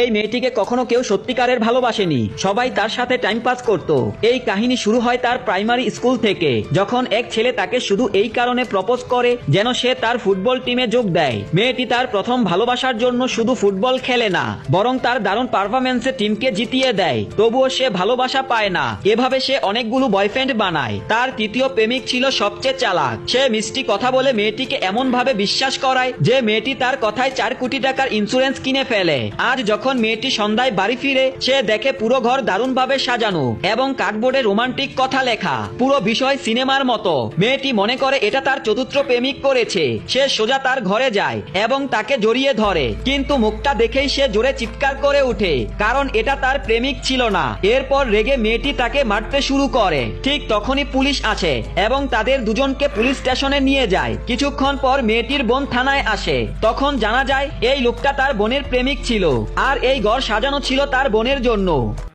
এই মেয়েটিকে কখনো কেউ সত্যিকারের ভালোবাসেনি। সবাই তার সাথে টাইম পাস করত। এই কাহিনী শুরু হয় তার প্রাইমারি স্কুল থেকে, যখন এক ছেলে তাকে শুধু এই কারণে প্রপোজ করে যেন সে তার ফুটবল টিমে যোগ দেয়। মেয়েটি তার প্রথম ভালোবাসার জন্য শুধু ফুটবল খেলে না, বরং তার দারুণ পারফরমেন্সে টিমকে জিতিয়ে দেয়। তবুও সে ভালোবাসা পায় না। এভাবে সে অনেকগুলো বয়ফ্রেন্ড বানায়। তার তৃতীয় প্রেমিক ছিল সবচেয়ে চালাক। সে মিষ্টি কথা বলে মেয়েটিকে এমন ভাবে বিশ্বাস করায় যে মেয়েটি তার কথায় চার কোটি টাকার ইন্স্যুরেন্স কিনে ফেলে। আজ যখন মেয়েটি সন্ধ্যায় বাড়ি ফিরে, সে দেখে পুরো ঘর দারুণভাবে সাজানো এবং কার্ডবোর্ডে রোমান্টিক কথা লেখা। পুরো বিষয় সিনেমার মতো। মেয়েটি মনে করে এটা তার চতুর্থ প্রেমিক করেছে। সে সোজা তার ঘরে যায় এবং তাকে জড়িয়ে ধরে। কিন্তু মুখটা দেখেই সে জোরে চিৎকার করে ওঠে, কারণ এটা তার প্রেমিক ছিল না। এরপর রেগে মেয়েটি তাকে মারতে শুরু করে। ঠিক তখনই পুলিশ আসে এবং তাদের দুজনকে পুলিশ স্টেশনে নিয়ে যায়। কিছুক্ষণ পর মেয়েটির বোন থানায় আসে। তখন জানা যায়, এই লোকটা তার বোনের প্রেমিক ছিল। আর এই ঘর সাজানো ছিল তার বোনের জন্য।